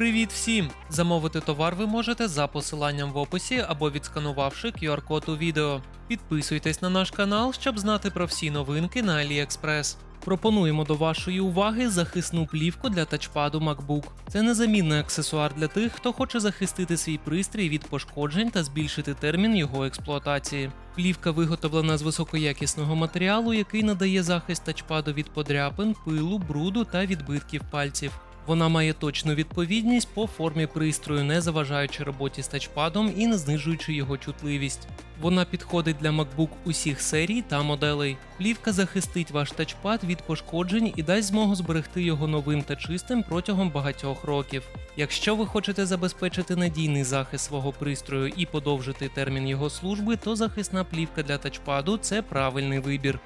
Привіт всім! Замовити товар ви можете за посиланням в описі або відсканувавши QR-код у відео. Підписуйтесь на наш канал, щоб знати про всі новинки на AliExpress. Пропонуємо до вашої уваги захисну плівку для тачпаду MacBook. Це незамінний аксесуар для тих, хто хоче захистити свій пристрій від пошкоджень та збільшити термін його експлуатації. Плівка виготовлена з високоякісного матеріалу, який надає захист тачпаду від подряпин, пилу, бруду та відбитків пальців. Вона має точну відповідність по формі пристрою, не заважаючи роботі з тачпадом і не знижуючи його чутливість. Вона підходить для MacBook усіх серій та моделей. Плівка захистить ваш тачпад від пошкоджень і дасть змогу зберегти його новим та чистим протягом багатьох років. Якщо ви хочете забезпечити надійний захист свого пристрою і подовжити термін його служби, то захисна плівка для тачпаду це правильний вибір.